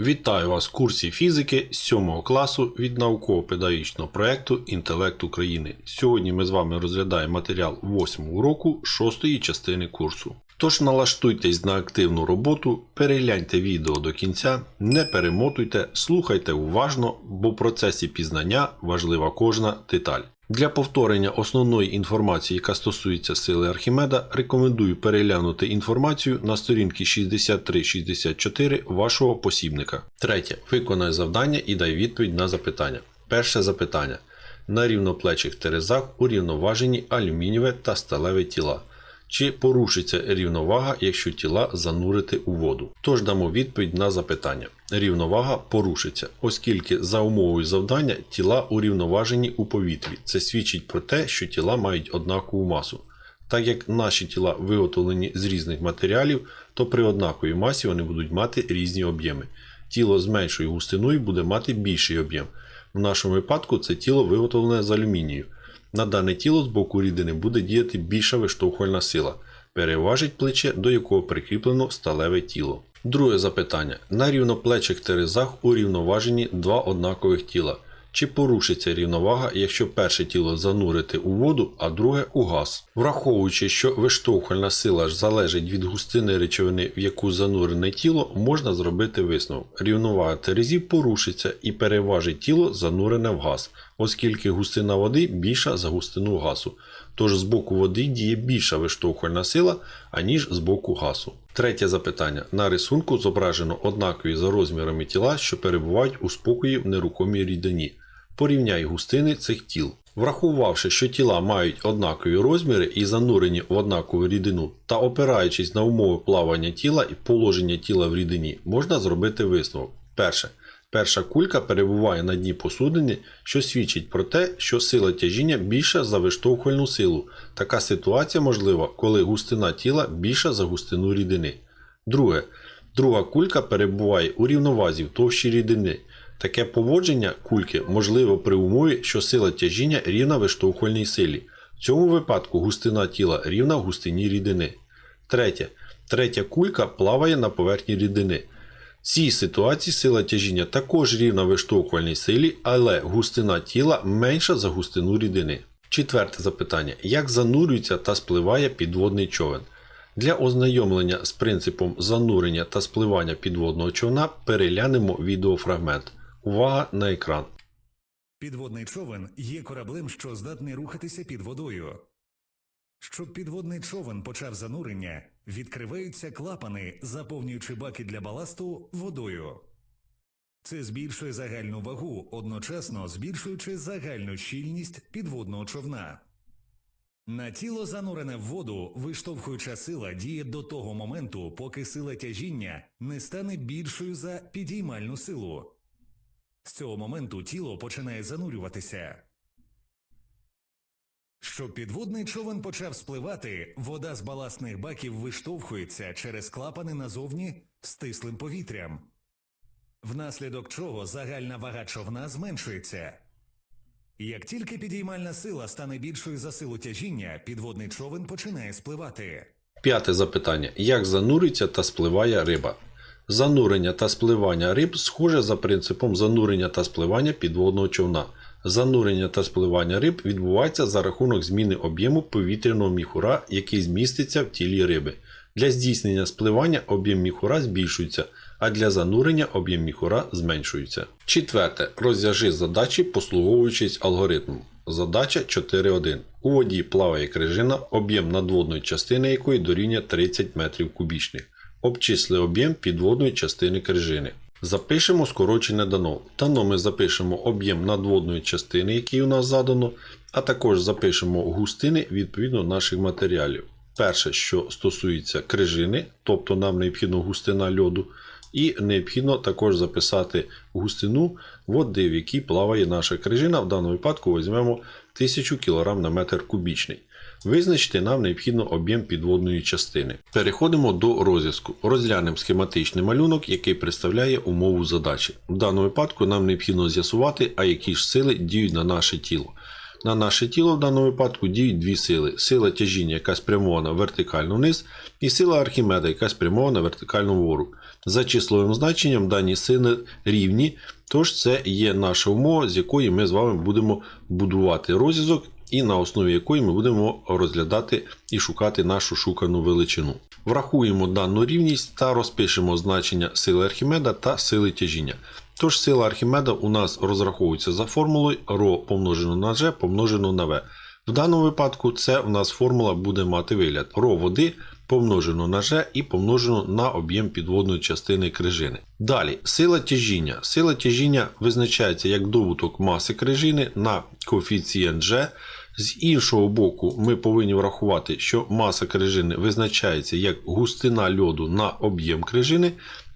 Вітаю вас в курсі фізики 7 класу від науково-педагогічного проєкту Інтелект України. Сьогодні ми з вами розглядаємо матеріал 8 уроку 6 частини курсу. Тож налаштуйтесь на активну роботу, перегляньте відео до кінця, не перемотуйте, слухайте уважно, бо в процесі пізнання важлива кожна деталь. Для повторення основної інформації, яка стосується сили Архімеда, рекомендую переглянути інформацію на сторінки 63-64 вашого посібника. Третє. Виконай завдання і дай відповідь на запитання. Перше запитання. На рівноплечих терезах урівноважені алюмінієве та сталеве тіла. Чи порушиться рівновага, якщо тіла занурити у воду? Тож дамо відповідь на запитання. Рівновага порушиться, оскільки за умовою завдання тіла урівноважені у повітрі. Це свідчить про те, що тіла мають однакову масу. Так як наші тіла виготовлені з різних матеріалів, то при однаковій масі вони будуть мати різні об'єми. Тіло з меншою густиною буде мати більший об'єм. В нашому випадку це тіло виготовлене з алюмінію. На дане тіло з боку рідини буде діяти більша виштовхувальна сила. Переважить плече, до якого прикріплено сталеве тіло. Друге запитання. На рівноплечих терезах урівноважені два однакових тіла. Чи порушиться рівновага, якщо перше тіло занурити у воду, а друге у газ? Враховуючи, що виштовхувальна сила ж залежить від густини речовини, в яку занурене тіло, можна зробити висновок. Рівновага терезів порушиться і переважить тіло занурене в газ, оскільки густина води більша за густину газу. Тож з боку води діє більша виштовхувальна сила, аніж з боку газу. Третє запитання. На рисунку зображено однакові за розмірами тіла, що перебувають у спокої в нерухомій рідині. Порівняй густини цих тіл. Врахувавши, що тіла мають однакові розміри і занурені в однакову рідину, та опираючись на умови плавання тіла і положення тіла в рідині, можна зробити висновок. Перше. Перша кулька перебуває на дні посудини, що свідчить про те, що сила тяжіння більша за виштовхувальну силу. Така ситуація можлива, коли густина тіла більша за густину рідини. Друге. Друга кулька перебуває у рівновазі в товщі рідини. Таке поводження кульки можливо при умові, що сила тяжіння рівна виштовхувальній силі. В цьому випадку густина тіла рівна густині рідини. Третє. Третя кулька плаває на поверхні рідини. В цій ситуації сила тяжіння також рівна виштовхувальній силі, але густина тіла менша за густину рідини. Четверте запитання. Як занурюється та спливає підводний човен? Для ознайомлення з принципом занурення та спливання підводного човна переглянемо відеофрагмент. Увага на екран. Підводний човен є кораблем, що здатний рухатися під водою. Щоб підводний човен почав занурення, відкриваються клапани, заповнюючи баки для баласту водою. Це збільшує загальну вагу, одночасно збільшуючи загальну щільність підводного човна. На тіло занурене в воду виштовхуюча сила діє до того моменту, поки сила тяжіння не стане більшою за підіймальну силу. З цього моменту тіло починає занурюватися. Щоб підводний човен почав спливати, вода з баласних баків виштовхується через клапани назовні стислим повітрям, внаслідок чого загальна вага човна зменшується. Як тільки підіймальна сила стане більшою за силу тяжіння, підводний човен починає спливати. П'яте запитання. Як занурюється та спливає риба? Занурення та спливання риб схоже за принципом занурення та спливання підводного човна. Занурення та спливання риб відбувається за рахунок зміни об'єму повітряного міхура, який зміститься в тілі риби. Для здійснення спливання об'єм міхура збільшується, а для занурення об'єм міхура зменшується. Четверте. Розв'яжи задачі, послуговуючись алгоритмом. Задача 4.1. У воді плаває крижина, об'єм надводної частини якої дорівнює 30 метрів кубічних. Обчисли об'єм підводної частини крижини. Запишемо скорочене дано. Дано ми запишемо об'єм надводної частини, який у нас задано, а також запишемо густини відповідно наших матеріалів. Перше, що стосується крижини, тобто нам необхідно густина льоду, і необхідно також записати густину води, в якій плаває наша крижина. В даному випадку візьмемо 1000 кг на метр кубічний. Визначити нам необхідно об'єм підводної частини. Переходимо до розв'язку. Розглянемо схематичний малюнок, який представляє умову задачі. В даному випадку нам необхідно з'ясувати, а які ж сили діють на наше тіло. На наше тіло в даному випадку діють дві сили: сила тяжіння, яка спрямована вертикально вниз, і сила Архімеда, яка спрямована вертикально вгору. За числовим значенням дані сили рівні, тож це є наша умова, з якої ми з вами будемо будувати розв'язок і на основі якої ми будемо розглядати і шукати нашу шукану величину. Врахуємо дану рівність та розпишемо значення сили Архімеда та сили тяжіння. Тож сила Архімеда у нас розраховується за формулою ρ помножено на g помножено на v. В даному випадку це в нас формула буде мати вигляд ρ води помножено на g і помножено на об'єм підводної частини крижини. Далі, сила тяжіння. Сила тяжіння визначається як добуток маси крижини на коефіцієнт g. З іншого боку, ми повинні врахувати, що маса крижини визначається як густина льоду на об'єм крижини,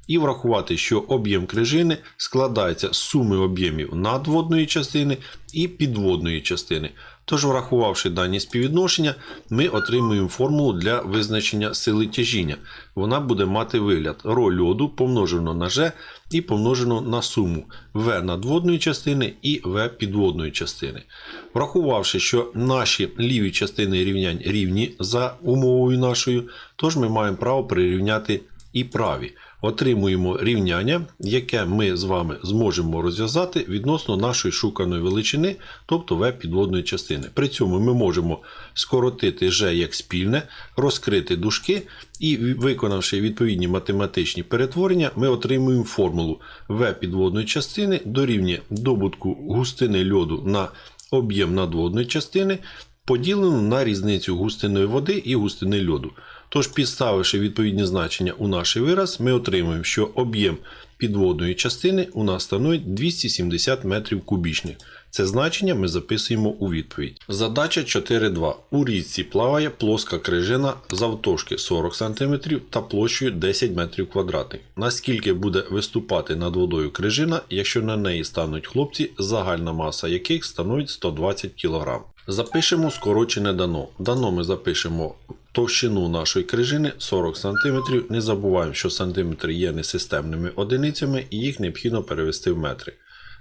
і врахувати, що об'єм крижини складається з суми об'ємів надводної частини і підводної частини. Тож, врахувавши дані співвідношення, ми отримуємо формулу для визначення сили тяжіння. Вона буде мати вигляд ρ льоду помножено на G і помножено на суму В надводної частини і В підводної частини. Врахувавши, що наші ліві частини рівнянь рівні за умовою нашою, тож ми маємо право прирівняти і праві. Отримуємо рівняння, яке ми з вами зможемо розв'язати відносно нашої шуканої величини, тобто В підводної частини. При цьому ми можемо скоротити G як спільне, розкрити дужки і, виконавши відповідні математичні перетворення, ми отримуємо формулу В підводної частини дорівнює добутку густини льоду на об'єм надводної частини, поділену на різницю густини води і густини льоду. Тож, підставивши відповідні значення у наш вираз, ми отримуємо, що об'єм підводної частини у нас становить 270 метрів кубічних. Це значення ми записуємо у відповідь. Задача 4.2. У річці плаває плоска крижина завтовшки 40 см та площею 10 метрів квадратних. Наскільки буде виступати над водою крижина, якщо на неї стануть хлопці, загальна маса яких становить 120 кг. Запишемо скорочене дано. Дано ми запишемо товщину нашої крижини 40 см. Не забуваємо, що сантиметри є несистемними одиницями і їх необхідно перевести в метри.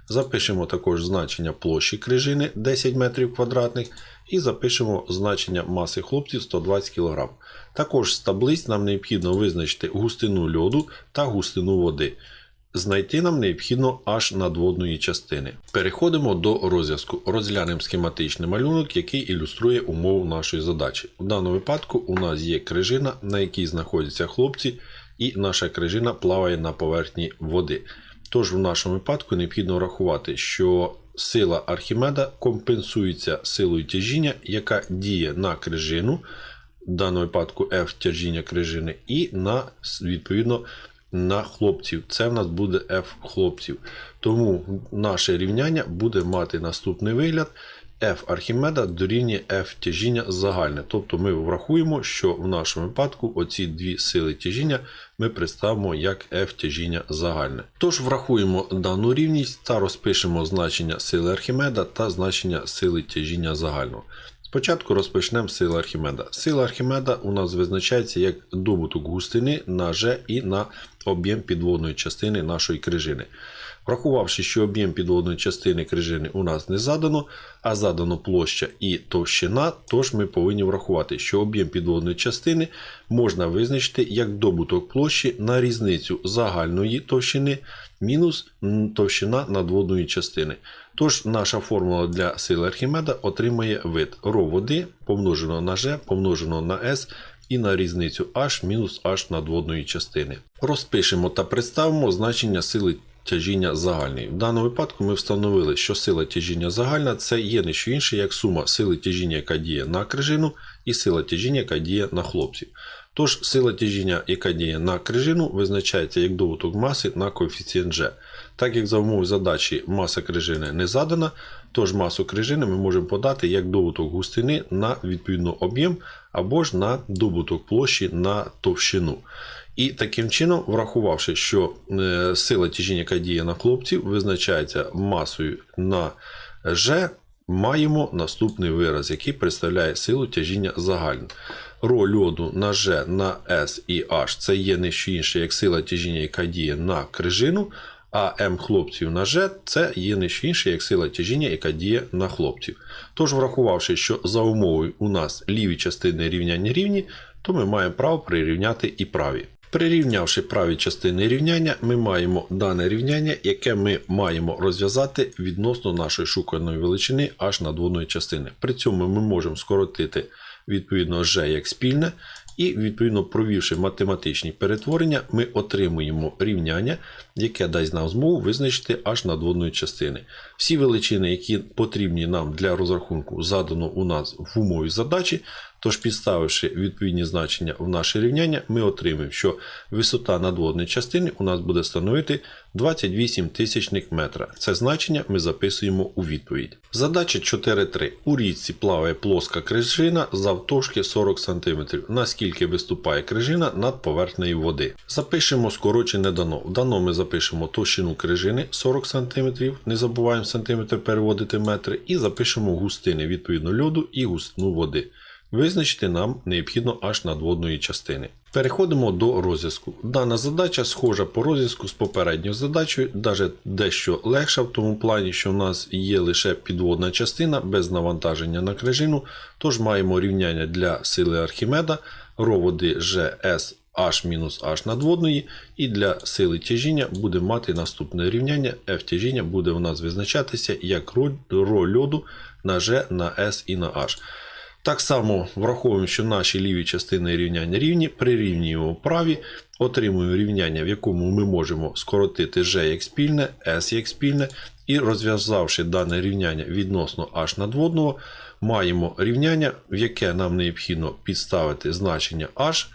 Запишемо також значення площі крижини 10 метрів квадратних і запишемо значення маси хлопців 120 кг. Також з таблиць нам необхідно визначити густину льоду та густину води. Знайти нам необхідно аж надводної частини. Переходимо до розв'язку. Розглянемо схематичний малюнок, який ілюструє умову нашої задачі. У даному випадку у нас є крижина, на якій знаходяться хлопці, і наша крижина плаває на поверхні води. Тож в нашому випадку необхідно врахувати, що сила Архімеда компенсується силою тяжіння, яка діє на крижину, в даному випадку F тяжіння крижини, і на відповідно на хлопців. Це в нас буде F хлопців. Тому наше рівняння буде мати наступний вигляд. F Архімеда дорівнює F тяжіння загальне. Тобто ми врахуємо, що в нашому випадку оці дві сили тяжіння ми представимо як F тяжіння загальне. Тож врахуємо дану рівність та розпишемо значення сили Архімеда та значення сили тяжіння загального. Спочатку розпочнемо сили Архімеда. Сила Архімеда у нас визначається як добуток густини на G і на об'єм підводної частини нашої крижини. Врахувавши, що об'єм підводної частини крижини у нас не задано, а задано площа і товщина, тож ми повинні врахувати, що об'єм підводної частини можна визначити як добуток площі на різницю загальної товщини мінус товщина надводної частини. Тож наша формула для сили Архімеда отримає вид ρ води помножено на G помножено на S і на різницю H мінус H надводної частини. Розпишемо та представимо значення сили тяжіння загальної. В даному випадку ми встановили, що сила тяжіння загальна це є не що інше, як сума сили тяжіння, яка діє на крижину, і сила тяжіння, яка діє на хлопців. Тож сила тяжіння, яка діє на крижину, визначається як добуток маси на коефіцієнт G. Так як за умови задачі маса крижини не задана, тож масу крижини ми можемо подати як добуток густини на відповідно об'єм або ж на добуток площі на товщину. І таким чином, врахувавши, що е, сила тяжіння, яка діє на хлопців, визначається масою на G, маємо наступний вираз, який представляє силу тяжіння загальну. Ро льоду на G, на S і H це є не що інше, як сила тяжіння, яка діє на крижину, а М хлопців на G це є не що інше, як сила тяжіння, яка діє на хлопців. Тож, врахувавши, що за умовою у нас ліві частини рівняння рівні, то ми маємо право прирівняти і праві. Прирівнявши праві частини рівняння, ми маємо дане рівняння, яке ми маємо розв'язати відносно нашої шуканої величини аж надводної частини. При цьому ми можемо скоротити відповідно G як спільне, і відповідно провівши математичні перетворення, ми отримуємо рівняння, яке дасть нам змогу визначити аж надводної частини. Всі величини, які потрібні нам для розрахунку, задано у нас в умові задачі. Тож, підставивши відповідні значення в наше рівняння, ми отримаємо, що висота надводної частини у нас буде становити 28 тисячних метра. Це значення ми записуємо у відповідь. Задача 4.3. У річці плаває плоска крижина завтовшки 40 см. Наскільки виступає крижина над поверхнею води. Запишемо скорочене дано. В дано ми запишемо товщину крижини 40 см, не забуваємо сантиметр переводити метри, і запишемо густини відповідно льоду і густину води. Визначити нам необхідно аж надводної частини. Переходимо до розв'язку. Дана задача схожа по розв'язку з попередньою задачею, навіть дещо легша в тому плані, що в нас є лише підводна частина без навантаження на крижину, тож маємо рівняння для сили Архімеда, роводи GS H-H надводної, і для сили тяжіння буде мати наступне рівняння. F тяжіння буде у нас визначатися як ро льоду на G, на S і на H. Так само враховуємо, що наші ліві частини рівняння рівні, прирівнюємо праві, отримуємо рівняння, в якому ми можемо скоротити G як спільне, S як спільне, і розв'язавши дане рівняння відносно H надводного, маємо рівняння, в яке нам необхідно підставити значення H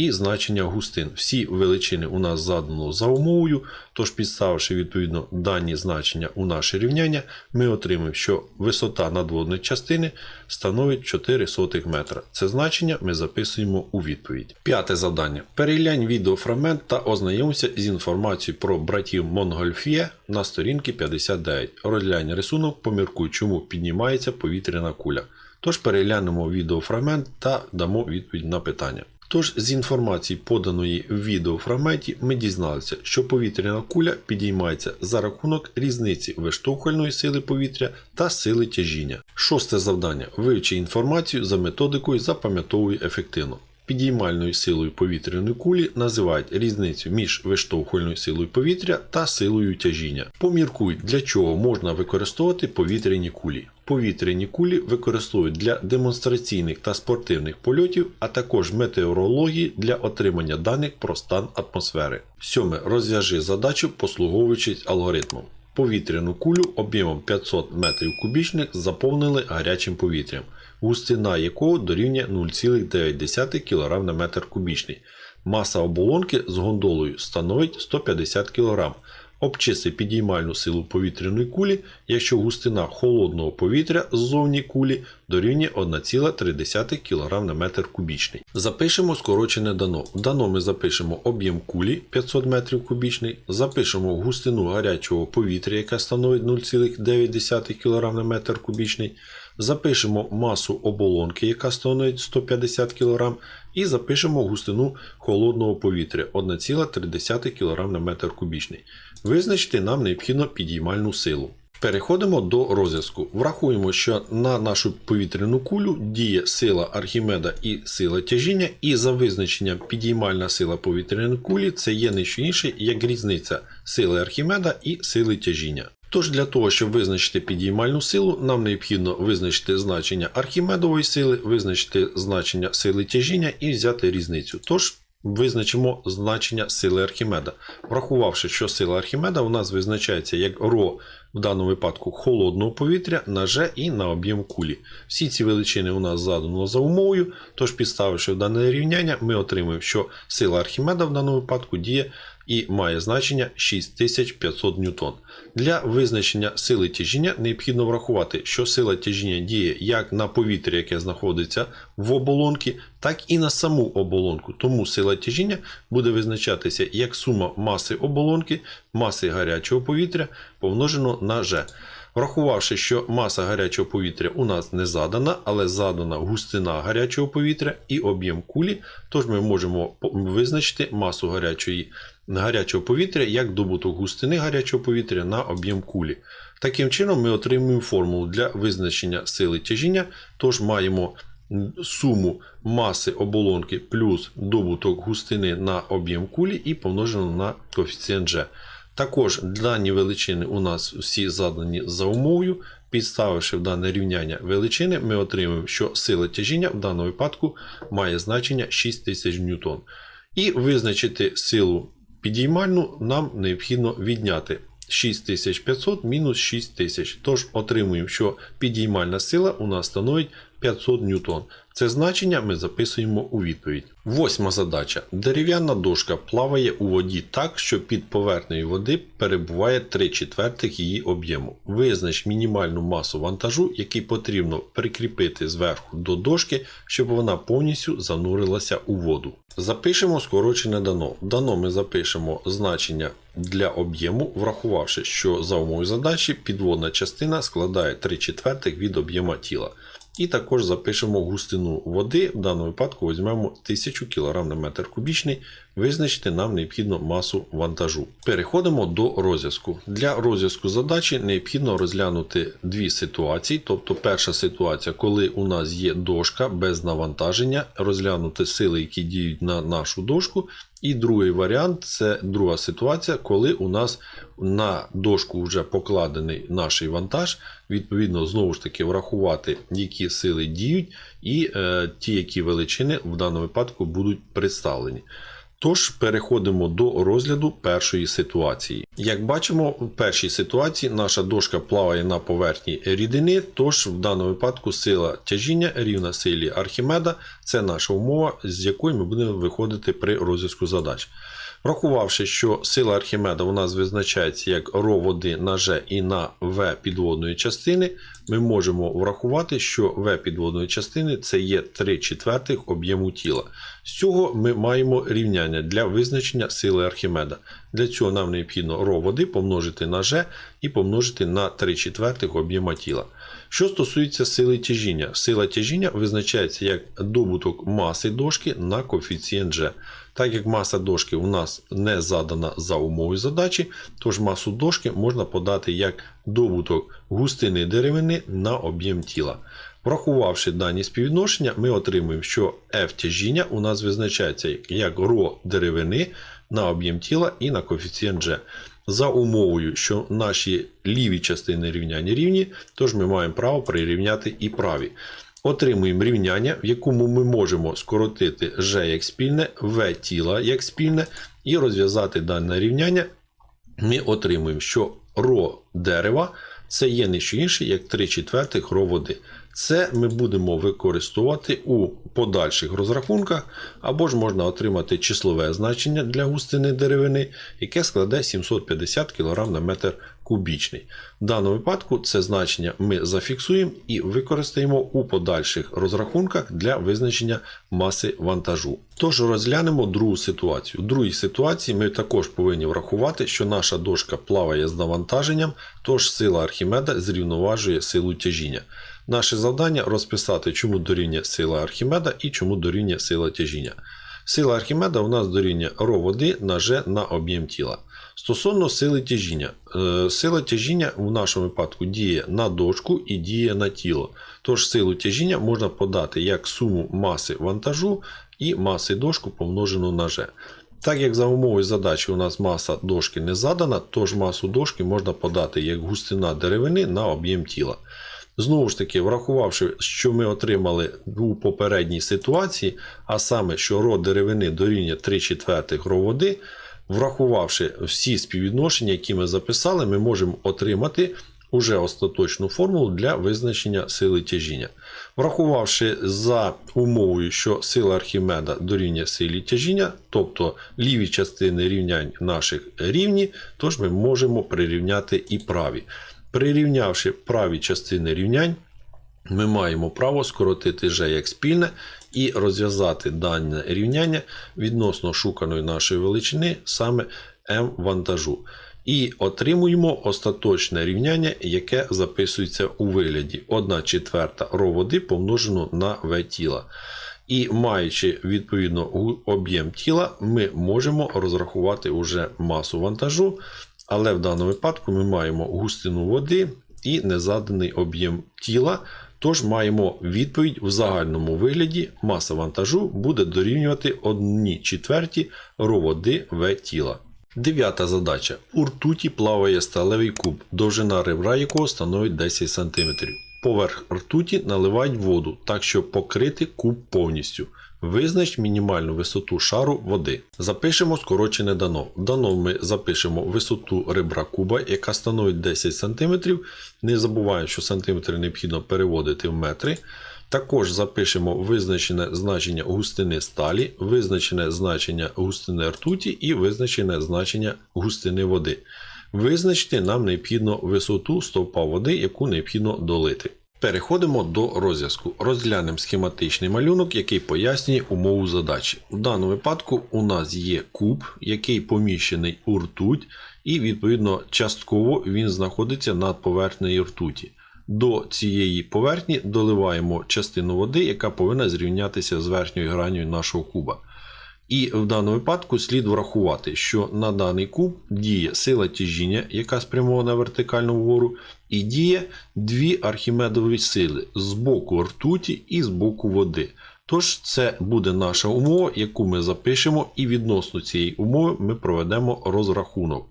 і значення густин. Всі величини у нас задано за умовою, тож підставивши відповідно дані значення у наше рівняння, ми отримаємо, що висота надводної частини становить 4 сотих метра. Це значення ми записуємо у відповідь. П'яте завдання. Переглянь відеофрагмент та ознайомся з інформацією про братів Монгольф'є на сторінці 59. Розглянь рисунок, поміркуй, чому піднімається повітряна куля. Тож переглянемо відеофрагмент та дамо відповідь на питання. Тож з інформації, поданої в відеофрагменті, ми дізналися, що повітряна куля підіймається за рахунок різниці виштовхувальної сили повітря та сили тяжіння. Шосте завдання. Вивчи інформацію за методикою запам'ятовуй ефективно. Підіймальною силою повітряної кулі називають різницю між виштовхувальною силою повітря та силою тяжіння. Поміркуй, для чого можна використовувати повітряні кулі. Повітряні кулі використовують для демонстраційних та спортивних польотів, а також метеорології для отримання даних про стан атмосфери. Сьоме. Розв'яжи задачу, послуговуючись алгоритмом. Повітряну кулю об'ємом 500 метрів кубічних заповнили гарячим повітрям, густина якого дорівнює 0,9 кг на метр кубічний. Маса оболонки з гондолою становить 150 кг. Обчисли підіймальну силу повітряної кулі, якщо густина холодного повітря ззовні кулі дорівнює 1,3 кг на метр кубічний. Запишемо скорочене дано. В дано ми запишемо об'єм кулі 500 метрів кубічний, запишемо густину гарячого повітря, яка становить 0,9 кг на метр кубічний, запишемо масу оболонки, яка становить 150 кг, і запишемо густину холодного повітря 1,3 кг на метр кубічний. Визначити нам необхідно підіймальну силу. Переходимо до розв'язку. Врахуємо, що на нашу повітряну кулю діє сила Архімеда і сила тяжіння, і за визначенням підіймальна сила повітряної кулі це є не що інше, як різниця сили Архімеда і сили тяжіння. Тож для того, щоб визначити підіймальну силу, нам необхідно визначити значення Архімедової сили, визначити значення сили тяжіння і взяти різницю. Тож визначимо значення сили Архімеда. Врахувавши, що сила Архімеда у нас визначається як ро в даному випадку холодного повітря на G і на об'єм кулі. Всі ці величини у нас задано за умовою, тож підставивши в дане рівняння, ми отримуємо, що сила Архімеда в даному випадку діє і має значення 6500 ньютон. Для визначення сили тяжіння необхідно врахувати, що сила тяжіння діє як на повітря, яке знаходиться в оболонці, так і на саму оболонку. Тому сила тяжіння буде визначатися як сума маси оболонки, маси гарячого повітря помножено на G. Врахувавши, що маса гарячого повітря у нас не задана, але задана густина гарячого повітря і об'єм кулі, тож ми можемо визначити масу гарячої, гарячого повітря як добуток густини гарячого повітря на об'єм кулі. Таким чином ми отримуємо формулу для визначення сили тяжіння, тож маємо суму маси оболонки плюс добуток густини на об'єм кулі і помножено на коефіцієнт G. Також дані величини у нас всі задані за умовою. Підставивши в дане рівняння величини, ми отримаємо, що сила тяжіння в даному випадку має значення 6000 ньютон. І визначити силу підіймальну нам необхідно відняти 6500 мінус 6000. Тож отримуємо, що підіймальна сила у нас становить 500 ньютон. Це значення ми записуємо у відповідь. Восьма задача. Дерев'яна дошка плаває у воді так, що під поверхнею води перебуває 3 четвертих її об'єму. Визнач мінімальну масу вантажу, який потрібно прикріпити зверху до дошки, щоб вона повністю занурилася у воду. Запишемо скорочене дано. Дано ми запишемо значення для об'єму, врахувавши, що за умовою задачі підводна частина складає 3 четвертих від об'єма тіла. І також запишемо густину води. В даному випадку візьмемо 1000 кг на метр кубічний. Визначити нам необхідно масу вантажу. Переходимо до розв'язку. Для розв'язку задачі необхідно розглянути дві ситуації. Тобто, перша ситуація, коли у нас є дошка без навантаження, розглянути сили, які діють на нашу дошку. І другий варіант це друга ситуація, коли у нас на дошку вже покладений наш вантаж. Відповідно, знову ж таки, врахувати, які сили діють, і е, ті, які величини в даному випадку будуть представлені. Тож переходимо до розгляду першої ситуації. Як бачимо, в першій ситуації наша дошка плаває на поверхні рідини, тож в даному випадку сила тяжіння рівна силі Архімеда це наша умова, з якої ми будемо виходити при розв'язку задач. Врахувавши, що сила Архімеда у нас визначається як ро води на G і на В підводної частини, ми можемо врахувати, що В підводної частини це є 3 четвертих об'єму тіла. З цього ми маємо рівняння для визначення сили Архімеда. Для цього нам необхідно ро води помножити на G і помножити на 3 четвертих об'єма тіла. Що стосується сили тяжіння, сила тяжіння визначається як добуток маси дошки на коефіцієнт G. Так як маса дошки у нас не задана за умовою задачі, тож масу дошки можна подати як добуток густини деревини на об'єм тіла. Врахувавши дані співвідношення, ми отримуємо, що F тяжіння у нас визначається як ро деревини на об'єм тіла і на коефіцієнт G. За умовою, що наші ліві частини рівняння рівні, тож ми маємо право прирівняти і праві. Отримуємо рівняння, в якому ми можемо скоротити G як спільне, V тіла як спільне, і розв'язати дане рівняння. Ми отримуємо, що ро дерева це є не що інше, як 3 четвертих ро води. Це ми будемо використовувати у подальших розрахунках, або ж можна отримати числове значення для густини деревини, яке складе 750 кг на метр кубічний. В даному випадку це значення ми зафіксуємо і використаємо у подальших розрахунках для визначення маси вантажу. Тож розглянемо другу ситуацію. У другій ситуації ми також повинні врахувати, що наша дошка плаває з навантаженням, тож сила Архімеда зрівноважує силу тяжіння. Наше завдання розписати, чому дорівнює сила Архімеда і чому дорівнює сила тяжіння. Сила Архімеда у нас дорівнює ро води на G на об'єм тіла. Стосовно сили тяжіння. Е, Сила тяжіння в нашому випадку діє на дошку і діє на тіло. Тож силу тяжіння можна подати як суму маси вантажу і маси дошку помножену на G. Так як за умовою задачі у нас маса дошки не задана, тож масу дошки можна подати як густина деревини на об'єм тіла. Знову ж таки, врахувавши, що ми отримали у попередній ситуації, а саме, що ро деревини дорівнює 3 четвертих ро води, врахувавши всі співвідношення, які ми записали, ми можемо отримати уже остаточну формулу для визначення сили тяжіння. Врахувавши за умовою, що сила Архімеда дорівнює силі тяжіння, тобто ліві частини рівнянь наших рівні, тож ми можемо прирівняти і праві. Прирівнявши праві частини рівнянь, ми маємо право скоротити G як спільне і розв'язати дане рівняння відносно шуканої нашої величини, саме m вантажу. І отримуємо остаточне рівняння, яке записується у вигляді 1 четверта ро води помножено на V тіла. І маючи відповідно об'єм тіла, ми можемо розрахувати уже масу вантажу, але в даному випадку ми маємо густину води і незаданий об'єм тіла. Тож маємо відповідь в загальному вигляді маса вантажу буде дорівнювати 1 четверті ро води В тіла. Дев'ята задача. У ртуті плаває сталевий куб, довжина ребра якого становить 10 см. Поверх ртуті наливають воду, так щоб покрити куб повністю. Визнач мінімальну висоту шару води. Запишемо скорочене дано. Дано ми запишемо висоту ребра куба, яка становить 10 см. Не забуваємо, що сантиметри необхідно переводити в метри. Також запишемо визначене значення густини сталі, визначене значення густини ртуті і визначене значення густини води. Визначити нам необхідно висоту стовпа води, яку необхідно долити. Переходимо до розв'язку. Розглянемо схематичний малюнок, який пояснює умову задачі. В даному випадку у нас є куб, який поміщений у ртуть, і відповідно частково він знаходиться над поверхнею ртуті. До цієї поверхні доливаємо частину води, яка повинна зрівнятися з верхньою гранню нашого куба. І в даному випадку слід врахувати, що на даний куб діє сила тяжіння, яка спрямована вертикально вгору, і діє дві архімедові сили з боку ртуті і з боку води. Тож це буде наша умова, яку ми запишемо, і відносно цієї умови ми проведемо розрахунок.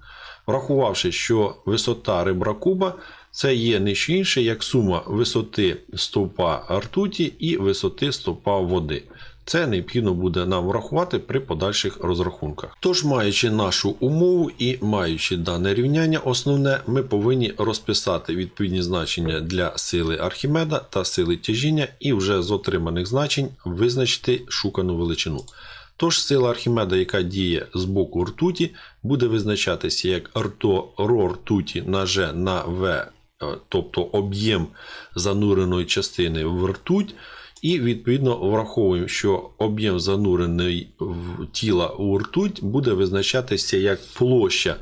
Врахувавши, що висота ребра куба це є не що інше, як сума висоти стовпа ртуті і висоти стовпа води. Це необхідно буде нам врахувати при подальших розрахунках. Тож, маючи нашу умову і маючи дане рівняння, основне, ми повинні розписати відповідні значення для сили Архімеда та сили тяжіння, і вже з отриманих значень визначити шукану величину. Тож сила Архімеда, яка діє з боку ртуті, буде визначатися як рто, ро ртуті на G на В, е, тобто об'єм зануреної частини в ртуть. І відповідно враховуємо, що об'єм занурений в тіла у ртуть буде визначатися як площа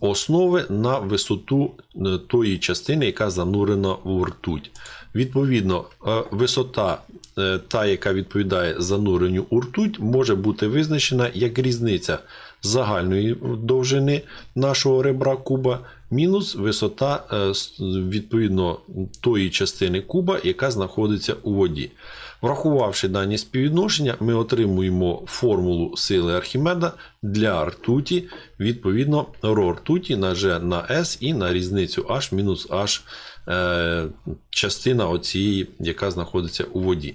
основи на висоту е, тої частини, яка занурена в ртуть. Відповідно, е, висота, е, та, яка відповідає зануренню у ртуть, може бути визначена як різниця загальної довжини нашого ребра куба мінус висота е, відповідно тої частини куба, яка знаходиться у воді. Врахувавши дані співвідношення, ми отримуємо формулу сили Архімеда для ртуті, відповідно ро ртуті на G на S і на різницю H мінус H е, частина оцієї, яка знаходиться у воді.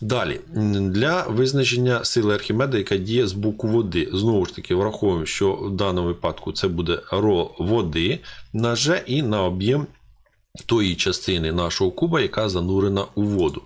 Далі, для визначення сили Архімеда, яка діє з боку води, знову ж таки, враховуємо, що в даному випадку це буде ро води на G і на об'єм тої частини нашого куба, яка занурена у воду.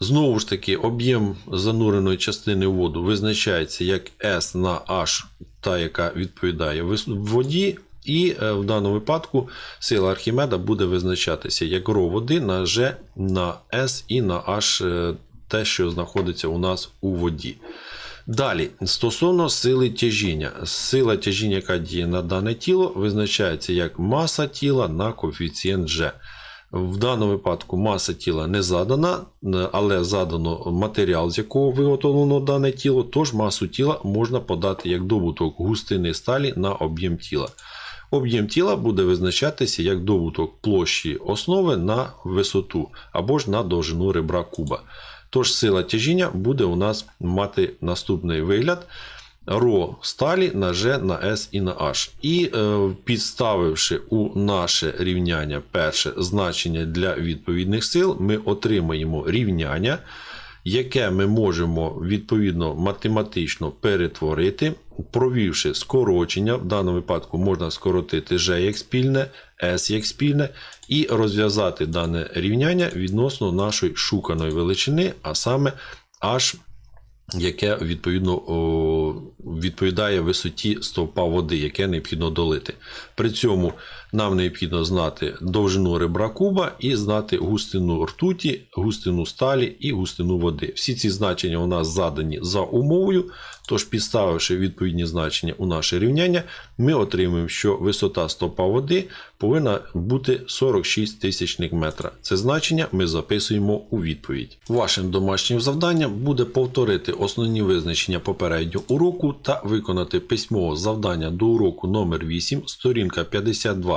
Знову ж таки, об'єм зануреної частини в воду визначається як S на H, та, яка відповідає воді. І е, в даному випадку сила Архімеда буде визначатися як ро води на G на S і на H, е, те, що знаходиться у нас у воді. Далі, стосовно сили тяжіння. Сила тяжіння, яка діє на дане тіло, визначається як маса тіла на коефіцієнт G. В даному випадку маса тіла не задана, але задано матеріал, з якого виготовлено дане тіло, тож масу тіла можна подати як добуток густини сталі на об'єм тіла. Об'єм тіла буде визначатися як добуток площі основи на висоту або ж на довжину ребра куба. Тож сила тяжіння буде у нас мати наступний вигляд. Ро сталі на G на S і на H. І е, підставивши у наше рівняння перше значення для відповідних сил, ми отримаємо рівняння, яке ми можемо відповідно математично перетворити, провівши скорочення. В даному випадку можна скоротити G як спільне, S як спільне, і розв'язати дане рівняння відносно нашої шуканої величини, а саме H яке відповідно відповідає висоті стовпа води, яке необхідно долити. При цьому нам необхідно знати довжину ребра куба і знати густину ртуті, густину сталі і густину води. Всі ці значення у нас задані за умовою. Тож, підставивши відповідні значення у наше рівняння, ми отримуємо, що висота стопа води повинна бути 46 тисячних метра. Це значення ми записуємо у відповідь. Вашим домашнім завданням буде повторити основні визначення попереднього уроку та виконати письмове завдання до уроку номер 8, сторінка